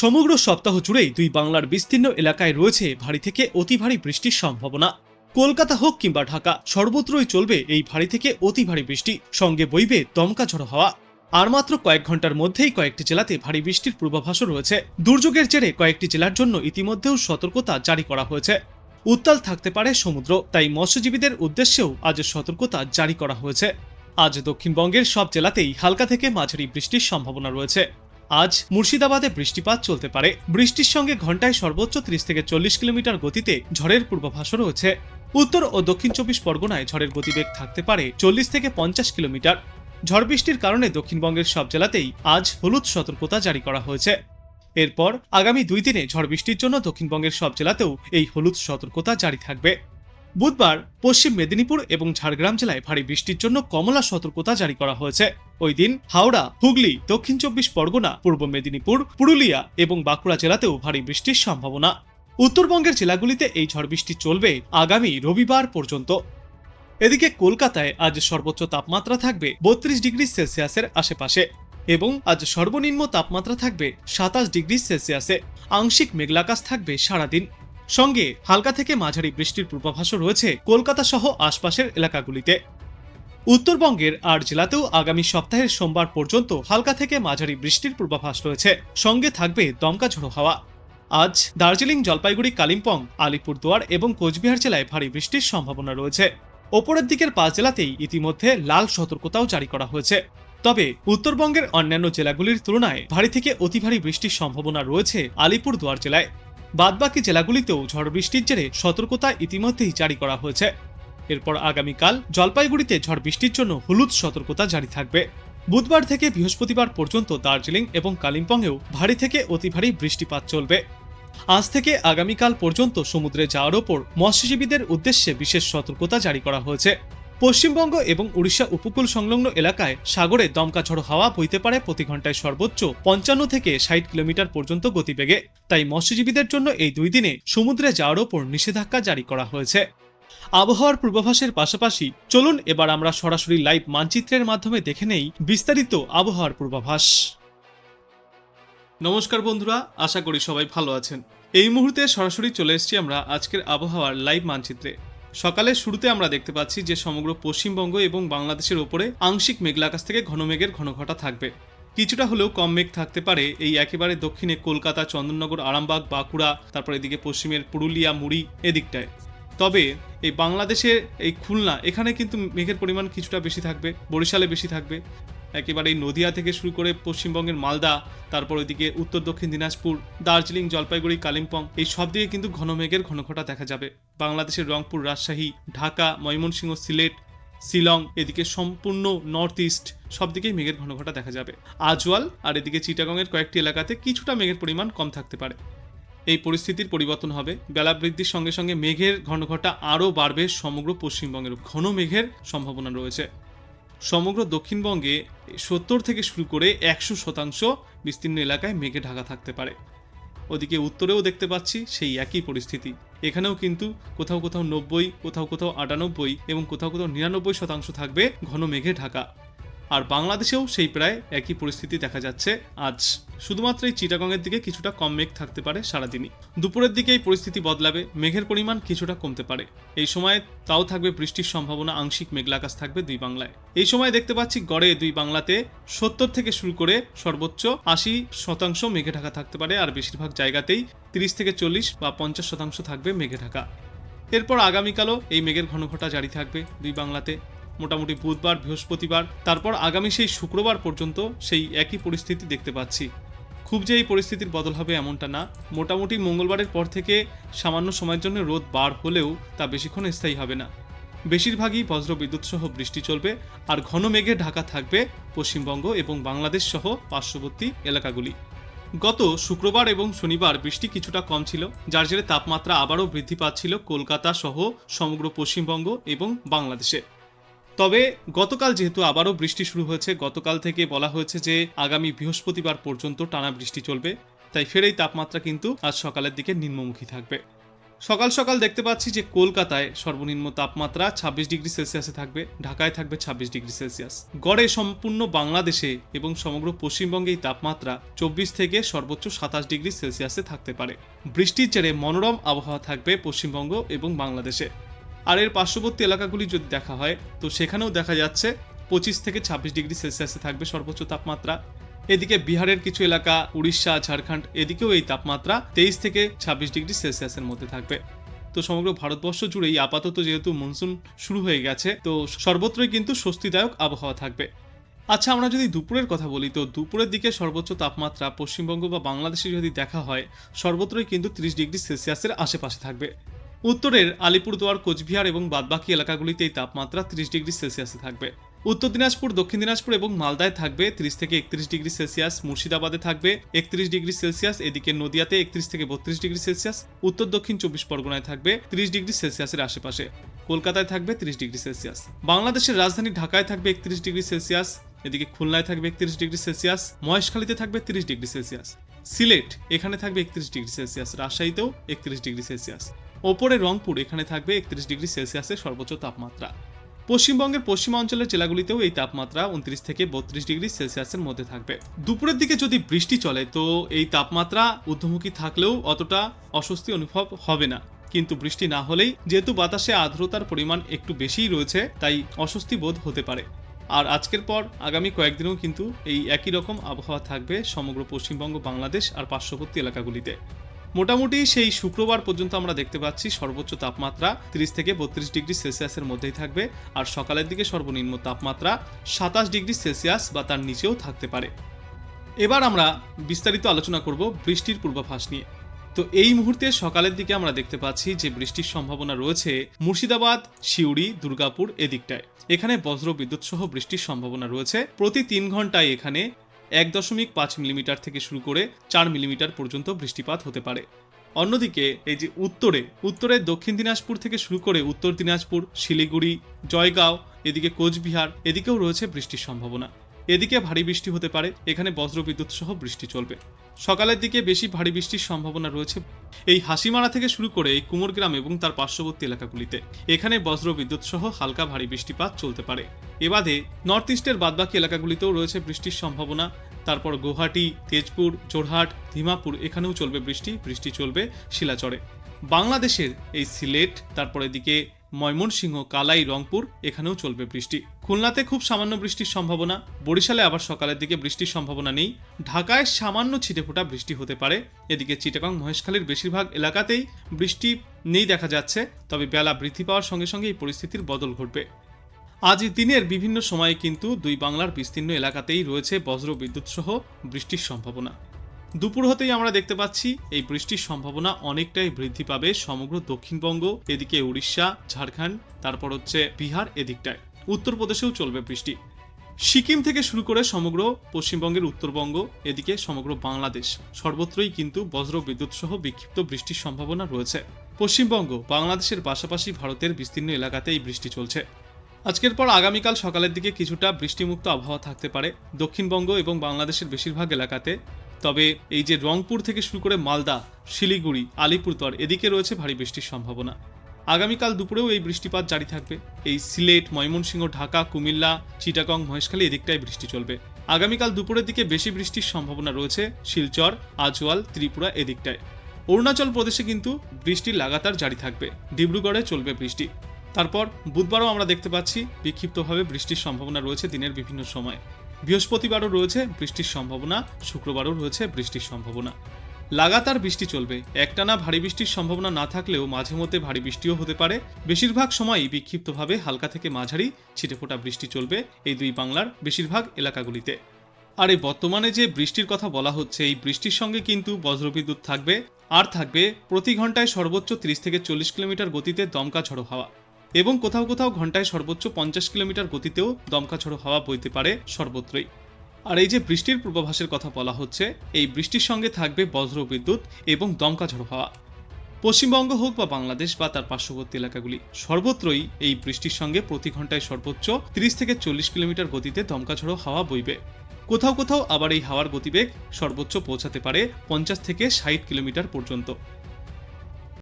সমগ্র সপ্তাহ জুড়েই দুই বাংলার বিস্তীর্ণ এলাকায় রয়েছে ভারী থেকে অতি ভারী বৃষ্টির সম্ভাবনা। কলকাতা হোক কিংবা ঢাকা, সর্বত্রই চলবে এই ভারী থেকে অতি ভারী বৃষ্টি। সঙ্গে বইবে দমকা ঝড়ো হাওয়া। আর মাত্র কয়েক ঘণ্টার মধ্যেই কয়েকটি জেলাতে ভারী বৃষ্টির পূর্বাভাসও রয়েছে। দুর্যোগের জেরে কয়েকটি জেলার জন্য ইতিমধ্যেও সতর্কতা জারি করা হয়েছে। উত্তাল থাকতে পারে সমুদ্র, তাই মৎস্যজীবীদের উদ্দেশ্যেও আজ সতর্কতা জারি করা হয়েছে। আজ দক্ষিণবঙ্গের সব জেলাতেই হালকা থেকে মাঝারি বৃষ্টির সম্ভাবনা রয়েছে। আজ মুর্শিদাবাদে বৃষ্টিপাত চলতে পারে। বৃষ্টির সঙ্গে ঘন্টায় সর্বোচ্চ ত্রিশ থেকে চল্লিশ কিলোমিটার গতিতে ঝড়ের পূর্বাভাসও রয়েছে। উত্তর ও দক্ষিণ চব্বিশ পরগনায় ঝড়ের গতিবেগ থাকতে পারে চল্লিশ থেকে পঞ্চাশ কিলোমিটার। ঝড় বৃষ্টির কারণে দক্ষিণবঙ্গের সব জেলাতেই আজ হলুদ সতর্কতা জারি করা হয়েছে। এরপর আগামী দুই দিনে ঝড় বৃষ্টির জন্য দক্ষিণবঙ্গের সব জেলাতেও এই হলুদ সতর্কতা জারি থাকবে। বুধবার পশ্চিম মেদিনীপুর এবং ঝাড়গ্রাম জেলায় ভারী বৃষ্টির জন্য কমলা সতর্কতা জারি করা হয়েছে। ওই দিন হাওড়া, হুগলি, দক্ষিণ চব্বিশ পরগনা, পূর্ব মেদিনীপুর, পুরুলিয়া এবং বাঁকুড়া জেলাতেও ভারী বৃষ্টির সম্ভাবনা। উত্তরবঙ্গের জেলাগুলিতে এই ঝড় বৃষ্টি চলবে আগামী রবিবার পর্যন্ত। এদিকে কলকাতায় আজ সর্বোচ্চ তাপমাত্রা থাকবে বত্রিশ ডিগ্রি সেলসিয়াসের আশেপাশে এবং আজ সর্বনিম্ন তাপমাত্রা থাকবে সাতাশ ডিগ্রি সেলসিয়াসে। আংশিক মেঘলাকাশ থাকবে সারাদিন। সঙ্গে হালকা থেকে মাঝারি বৃষ্টির পূর্বাভাসও রয়েছে কলকাতা সহ আশপাশের এলাকাগুলিতে। উত্তরবঙ্গের আর জেলাতেও আগামী সপ্তাহের সোমবার পর্যন্ত হালকা থেকে মাঝারি বৃষ্টির পূর্বাভাস রয়েছে। সঙ্গে থাকবে দমকা ঝোড়ো হাওয়া। আজ দার্জিলিং, জলপাইগুড়ি, কালিম্পং, আলিপুরদুয়ার এবং কোচবিহার জেলায় ভারী বৃষ্টির সম্ভাবনা রয়েছে। ওপরের দিকের পাঁচ জেলাতেই ইতিমধ্যে লাল সতর্কতাও জারি করা হয়েছে। তবে উত্তরবঙ্গের অন্যান্য জেলাগুলির তুলনায় ভারী থেকে অতি ভারী বৃষ্টির সম্ভাবনা রয়েছে আলিপুরদুয়ার জেলায়। বাদবাকি জেলাগুলিতেও ঝড় বৃষ্টির জেরে সতর্কতা ইতিমধ্যেই জারি করা হয়েছে। এরপর আগামীকাল জলপাইগুড়িতে ঝড় বৃষ্টির জন্য হলুদ সতর্কতা জারি থাকবে। বুধবার থেকে বৃহস্পতিবার পর্যন্ত দার্জিলিং এবং কালিম্পংয়েও ভারী থেকে অতি ভারী বৃষ্টিপাত চলবে। আজ থেকে আগামীকাল পর্যন্ত সমুদ্রে যাওয়ার ওপর মৎস্যজীবীদের উদ্দেশ্যে বিশেষ সতর্কতা জারি করা হয়েছে। পশ্চিমবঙ্গ এবং উড়িষ্যা উপকূল সংলগ্ন এলাকায় সাগরে দমকা ঝড়ো হাওয়া বইতে পারে প্রতি ঘন্টায় সর্বোচ্চ পঞ্চান্ন থেকে ষাট কিলোমিটার পর্যন্ত গতিবেগে। তাই মৎস্যজীবীদের জন্য এই দুই দিনে সমুদ্রে যাওয়ার ওপর নিষেধাজ্ঞা জারি করা হয়েছে। আবহাওয়ার পূর্বাভাসের পাশাপাশি চলুন এবার আমরা সরাসরি লাইভ মানচিত্রের মাধ্যমে দেখে নেই বিস্তারিত আবহাওয়ার পূর্বাভাস। নমস্কার বন্ধুরা, আশা করি সবাই ভালো আছেন। এই মুহূর্তে সরাসরি চলে এসেছি আমরা আজকের আবহাওয়ার লাইভ মানচিত্রে। সকালের শুরুতে আমরা দেখতে পাচ্ছি যে সমগ্র পশ্চিমবঙ্গ এবং বাংলাদেশের ওপরে আংশিক মেঘলা আকাশ থেকে ঘন মেঘের ঘনঘটা থাকবে। কিছুটা হলেও কম মেঘ থাকতে পারে এই একেবারে দক্ষিণে কলকাতা, চন্দননগর, আরামবাগ, বাঁকুড়া, তারপর এদিকে পশ্চিমের পুরুলিয়া, মুড়ি এদিকটায়। তবে এই বাংলাদেশের এই খুলনা, এখানে কিন্তু মেঘের পরিমাণ কিছুটা বেশি থাকবে, বরিশালে বেশি থাকবে। একেবারে নদিয়া থেকে শুরু করে পশ্চিমবঙ্গের মালদা, তারপর ওইদিকে উত্তর, দক্ষিণ দিনাজপুর, দার্জিলিং, জলপাইগুড়ি, কালিম্পং, এই সব দিকে কিন্তু ঘন মেঘের ঘনঘটা দেখা যাবে। বাংলাদেশের রংপুর, রাজশাহী, ঢাকা, ময়মনসিংহ, সিলেট, শিলং, এদিকে সম্পূর্ণ নর্থ ইস্ট সব দিকেই মেঘের ঘনঘটা দেখা যাবে। আজওয়াল আর এদিকে চিটাগংয়ের কয়েকটি এলাকাতে কিছুটা মেঘের পরিমাণ কম থাকতে পারে। এই পরিস্থিতির পরিবর্তন হবে। বেলা বৃদ্ধির সঙ্গে সঙ্গে মেঘের ঘনঘটা আরও বাড়বে সমগ্র পশ্চিমবঙ্গের। ঘন মেঘের সম্ভাবনা রয়েছে। সমগ্র দক্ষিণবঙ্গে সত্তর থেকে শুরু করে একশো শতাংশ বিস্তীর্ণ এলাকায় মেঘে ঢাকা থাকতে পারে। ওদিকে উত্তরেও দেখতে পাচ্ছি সেই একই পরিস্থিতি। এখানেও কিন্তু কোথাও কোথাও নব্বই, কোথাও কোথাও আটানব্বই এবং কোথাও কোথাও নিরানব্বই শতাংশ থাকবে ঘন মেঘে ঢাকা। আর বাংলাদেশেও সেই প্রায় একই পরিস্থিতি দেখা যাচ্ছে। আজ শুধুমাত্র এই চিটাগংয়ের দিকে কিছুটা কম মেঘ থাকতে পারে সারাদিনই। দুপুরের দিকে এই পরিস্থিতি বদলাবে, মেঘের পরিমাণ কিছুটা কমতে পারে। এই সময় তাও থাকবে বৃষ্টির সম্ভাবনা, আংশিক মেঘলাকাশ থাকবে দুই বাংলায়। এই সময় দেখতে পাচ্ছি গড়ে দুই বাংলাতে সত্তর থেকে শুরু করে সর্বোচ্চ আশি শতাংশ মেঘে ঢাকা থাকতে পারে, আর বেশিরভাগ জায়গাতেই তিরিশ থেকে চল্লিশ বা পঞ্চাশ শতাংশ থাকবে মেঘে ঢাকা। এরপর আগামীকালও এই মেঘের ঘনঘটা জারি থাকবে দুই বাংলাতে। মোটামুটি বুধবার, বৃহস্পতিবার, তারপর আগামী সেই শুক্রবার পর্যন্ত সেই একই পরিস্থিতি দেখতে পাচ্ছি। খুব যে এই পরিস্থিতির বদল হবে এমনটা না। মোটামুটি মঙ্গলবারের পর থেকে সামান্য সময়ের জন্য রোদ বার হলেও তা বেশিক্ষণ স্থায়ী হবে না। বেশিরভাগই বজ্র বিদ্যুৎ সহ বৃষ্টি চলবে আর ঘন মেঘে ঢাকা থাকবে পশ্চিমবঙ্গ এবং বাংলাদেশ সহ পার্শ্ববর্তী এলাকাগুলি। গত শুক্রবার এবং শনিবার বৃষ্টি কিছুটা কম ছিল, যার জেরে তাপমাত্রা আবারও বৃদ্ধি পাচ্ছিল কলকাতা সহ সমগ্র পশ্চিমবঙ্গ এবং বাংলাদেশে। তবে গতকাল যেহেতু আবারও বৃষ্টি শুরু হয়েছে, গতকাল থেকে বলা হয়েছে যে আগামী বৃহস্পতিবার পর্যন্ত টানা বৃষ্টি চলবে। তাই ফের এই তাপমাত্রা কিন্তু আজ সকালের দিকে নিম্নমুখী থাকবে। সকাল সকাল দেখতে পাচ্ছি যে কলকাতায় সর্বনিম্ন তাপমাত্রা ছাব্বিশ ডিগ্রি সেলসিয়াসে থাকবে, ঢাকায় থাকবে ছাব্বিশ ডিগ্রি সেলসিয়াস। গড়ে সম্পূর্ণ বাংলাদেশে এবং সমগ্র পশ্চিমবঙ্গে এই তাপমাত্রা চব্বিশ থেকে সর্বোচ্চ সাতাশ ডিগ্রি সেলসিয়াসে থাকতে পারে। বৃষ্টির জেরে মনোরম আবহাওয়া থাকবে পশ্চিমবঙ্গ এবং বাংলাদেশে। আর এর পার্শ্ববর্তী এলাকাগুলি যদি দেখা হয়, তো সেখানেও দেখা যাচ্ছে পঁচিশ থেকে ছাব্বিশ ডিগ্রি সেলসিয়াসে থাকবে সর্বোচ্চ তাপমাত্রা। এদিকে বিহারের কিছু এলাকা, উড়িষ্যা, ঝাড়খণ্ড, এদিকেও এই তাপমাত্রা তেইশ থেকে ছাব্বিশ ডিগ্রি সেলসিয়াসের মধ্যে থাকবে। তো সমগ্র ভারতবর্ষ জুড়েই আপাতত যেহেতু মনসুন শুরু হয়ে গেছে, তো সর্বত্রই কিন্তু স্বস্তিদায়ক আবহাওয়া থাকবে। আচ্ছা আমরা যদি দুপুরের কথা বলি, তো দুপুরের দিকে সর্বোচ্চ তাপমাত্রা পশ্চিমবঙ্গ বা বাংলাদেশে যদি দেখা হয়, সর্বত্রই কিন্তু তিরিশ ডিগ্রি সেলসিয়াসের আশেপাশে থাকবে। উত্তরের আলিপুরদুয়ার, কোচবিহার এবং বাদবাকি এলাকাগুলিতে এই তাপমাত্রা ত্রিশ ডিগ্রি সেলসিয়াসে থাকবে। উত্তর দিনাজপুর, দক্ষিণ দিনাজপুর এবং মালদায় থাকবে ত্রিশ থেকে একত্রিশ ডিগ্রি সেলসিয়াস, মুর্শিদাবাদে থাকবে একত্রিশ ডিগ্রি সেলসিয়াস, এদিকে নদিয়াতে একত্রিশ থেকে বত্রিশ ডিগ্রি সেলসিয়াস, উত্তর দক্ষিণ চব্বিশ পরগনায় থাকবে তিরিশ ডিগ্রি সেলসিয়াসের আশেপাশে, কলকাতায় থাকবে ত্রিশ ডিগ্রি সেলসিয়াস। বাংলাদেশের রাজধানী ঢাকায় থাকবে একত্রিশ ডিগ্রি সেলসিয়াস, এদিকে খুলনায় থাকবে একত্রিশ ডিগ্রি সেলসিয়াস, মহেশখালীতে থাকবে তিরিশ ডিগ্রি সেলসিয়াস, সিলেট এখানে থাকবে একত্রিশ ডিগ্রি সেলসিয়াস, রাজশাহীতেও একত্রিশ ডিগ্রি সেলসিয়াস। ওপরে রংপুর, এখানে থাকবে একত্রিশ ডিগ্রি সেলসিয়াসের সর্বোচ্চ তাপমাত্রা। পশ্চিমবঙ্গের পশ্চিমাঞ্চলের জেলাগুলিতেও এই তাপমাত্রা উনত্রিশ থেকে বত্রিশ ডিগ্রি সেলসিয়াসের মধ্যে থাকবে। দুপুরের দিকে যদি বৃষ্টি চলে, তো এই তাপমাত্রা ঊর্ধ্বমুখী থাকলেও অতটা অস্বস্তি অনুভব হবে না। কিন্তু বৃষ্টি না হলেই যেহেতু বাতাসে আর্দ্রতার পরিমাণ একটু বেশিই রয়েছে, তাই অস্বস্তি বোধ হতে পারে। আর আজকের পর আগামী কয়েকদিনেও কিন্তু এই একই রকম আবহাওয়া থাকবে সমগ্র পশ্চিমবঙ্গ, বাংলাদেশ আর পার্শ্ববর্তী এলাকাগুলিতে। মোটামুটি সেই শুক্রবার পর্যন্ত আমরা দেখতে পাচ্ছি সর্বোচ্চ তাপমাত্রা তিরিশ থেকে বত্রিশ ডিগ্রি সেলসিয়াসের মধ্যেই থাকবে। আর সকালের দিকে সর্বনিম্ন তাপমাত্রা সাতাশ ডিগ্রি সেলসিয়াস বা তার নিচেও থাকতে পারে। এবার আমরা বিস্তারিত আলোচনা করব বৃষ্টির পূর্বাভাস নিয়ে। তো এই মুহূর্তে সকালের দিকে আমরা দেখতে পাচ্ছি যে বৃষ্টির সম্ভাবনা রয়েছে মুর্শিদাবাদ, সিউড়ি, দুর্গাপুর এদিকটায়। এখানে বজ্র বিদ্যুৎ সহ বৃষ্টির সম্ভাবনা রয়েছে। প্রতি তিন ঘন্টায় এখানে এক দশমিক পাঁচ মিলিমিটার থেকে শুরু করে চার মিলিমিটার পর্যন্ত বৃষ্টিপাত হতে পারে। অন্যদিকে, এই যে উত্তরে উত্তরে দক্ষিণ দিনাজপুর থেকে শুরু করে উত্তর দিনাজপুর, শিলিগুড়ি, জয়গাঁও, এদিকে কোচবিহার, এদিকেও রয়েছে বৃষ্টির সম্ভাবনা। এদিকে ভারী বৃষ্টি হতে পারে, এখানে বজ্রবিদ্যুৎ সহ বৃষ্টি চলবে। সকালের দিকে বেশি ভারী বৃষ্টির সম্ভাবনা রয়েছে। এই হাসিমারা থেকে শুরু করে এই কুমোরগ্রাম এবং তার পার্শ্ববর্তী এলাকাগুলিতে। এখানে বজ্র বিদ্যুৎ সহ হালকা ভারী বৃষ্টিপাত চলতে পারে। এবাদে নর্থ ইস্টের বাদবাকি এলাকাগুলিতেও রয়েছে বৃষ্টির সম্ভাবনা। তারপর গুয়াহাটি, তেজপুর জোরহাট ধিমাপুর এখানেও চলবে বৃষ্টি বৃষ্টি চলবে শিলাচরে। বাংলাদেশের এই সিলেট, তারপর এদিকে ময়মনসিংহ, কালাই, রংপুর, এখানেও চলবে বৃষ্টি। খুলনাতে খুব সামান্য বৃষ্টির সম্ভাবনা, বরিশালে আবার সকালের দিকে বৃষ্টির সম্ভাবনা নেই। ঢাকায় সামান্য ছিটেফোঁটা বৃষ্টি হতে পারে। এদিকে চিটাগং, মহেশখালীর বেশিরভাগ এলাকাতেই বৃষ্টি নেই দেখা যাচ্ছে, তবে বেলা বৃদ্ধি পাওয়ার সঙ্গে সঙ্গে এই পরিস্থিতির বদল ঘটবে। আজ দিনের বিভিন্ন সময়ে কিন্তু দুই বাংলার বিস্তীর্ণ এলাকাতেই রয়েছে বজ্র বিদ্যুৎ সহ বৃষ্টির সম্ভাবনা। দুপুর হতেই আমরা দেখতে পাচ্ছি, এই বৃষ্টির সম্ভাবনা অনেকটাই বৃদ্ধি পাবে সমগ্র দক্ষিণবঙ্গ, এদিকে উড়িষ্যা, ঝাড়খণ্ড, তারপর হচ্ছে বিহার এদিকটায়। উত্তরপ্রদেশেও চলবে বৃষ্টি। সিকিম থেকে শুরু করে সমগ্র পশ্চিমবঙ্গের উত্তরবঙ্গ, এদিকে সমগ্র বাংলাদেশ, সর্বত্রই কিন্তু বজ্র বিদ্যুৎ সহ বিক্ষিপ্ত বৃষ্টির সম্ভাবনা রয়েছে। পশ্চিমবঙ্গ, বাংলাদেশের পাশাপাশি ভারতের বিস্তীর্ণ এলাকাতে এই বৃষ্টি চলছে। আজকের পর আগামীকাল সকালের দিকে কিছুটা বৃষ্টিমুক্ত আবহাওয়া থাকতে পারে দক্ষিণবঙ্গ এবং বাংলাদেশের বেশিরভাগ এলাকাতে। তবে এই যে রংপুর থেকে শুরু করে মালদা, শিলিগুড়ি, আলিপুরদুয়ার, এদিকে রয়েছে ভারী বৃষ্টির সম্ভাবনা। আগামীকাল দুপুরেও এই বৃষ্টিপাত জারি থাকবে। এই সিলেট, ময়মনসিংহ, ঢাকা, কুমিল্লা, চিটাগং, মহেশখালী এদিকটায় বৃষ্টি চলবে। আগামীকাল দুপুরের দিকে বেশি বৃষ্টির সম্ভাবনা রয়েছে শিলচর, আজওয়াল, ত্রিপুরা এদিকটায়। অরুণাচল প্রদেশে কিন্তু বৃষ্টি লাগাতার জারি থাকবে। ডিব্রুগড়ে চলবে বৃষ্টি। তারপর বুধবারও আমরা দেখতে পাচ্ছি বিক্ষিপ্তভাবে বৃষ্টির সম্ভাবনা রয়েছে দিনের বিভিন্ন সময়। বৃহস্পতিবারও রয়েছে বৃষ্টির সম্ভাবনা, শুক্রবারও রয়েছে বৃষ্টির সম্ভাবনা। লাগাতার বৃষ্টি চলবে। একটানা ভারী বৃষ্টির সম্ভাবনা না থাকলেও মাঝে মধ্যে ভারী বৃষ্টিও হতে পারে। বেশিরভাগ সময়ই বিক্ষিপ্তভাবে হালকা থেকে মাঝারি ছিটেফোঁটা বৃষ্টি চলবে এই দুই বাংলার বেশিরভাগ এলাকাগুলিতে। আর এই বর্তমানে যে বৃষ্টির কথা বলা হচ্ছে, এই বৃষ্টির সঙ্গে কিন্তু বজ্রবিদ্যুৎ থাকবে, আর থাকবে প্রতি ঘন্টায় সর্বোচ্চ 30 থেকে চল্লিশ কিলোমিটার গতিতে দমকা ঝড়ো হাওয়া। এবং কোথাও কোথাও ঘন্টায় সর্বোচ্চ পঞ্চাশ কিলোমিটার গতিতেও দমকা ঝড়ো হাওয়া বইতে পারে সর্বত্রই। আর এই যে বৃষ্টির পূর্বাভাসের কথা বলা হচ্ছে, এই বৃষ্টির সঙ্গে থাকবে বজ্র বিদ্যুৎ এবং দমকা ঝড়ো হাওয়া। পশ্চিমবঙ্গ হোক বা বাংলাদেশ বা তার পার্শ্ববর্তী এলাকাগুলি, সর্বত্রই এই বৃষ্টির সঙ্গে প্রতি ঘন্টায় সর্বোচ্চ 30 থেকে চল্লিশ কিলোমিটার গতিতে দমকা ঝড়ো হাওয়া বইবে। কোথাও কোথাও আবার এই হাওয়ার গতিবেগ সর্বোচ্চ পৌঁছাতে পারে পঞ্চাশ থেকে ষাট কিলোমিটার পর্যন্ত।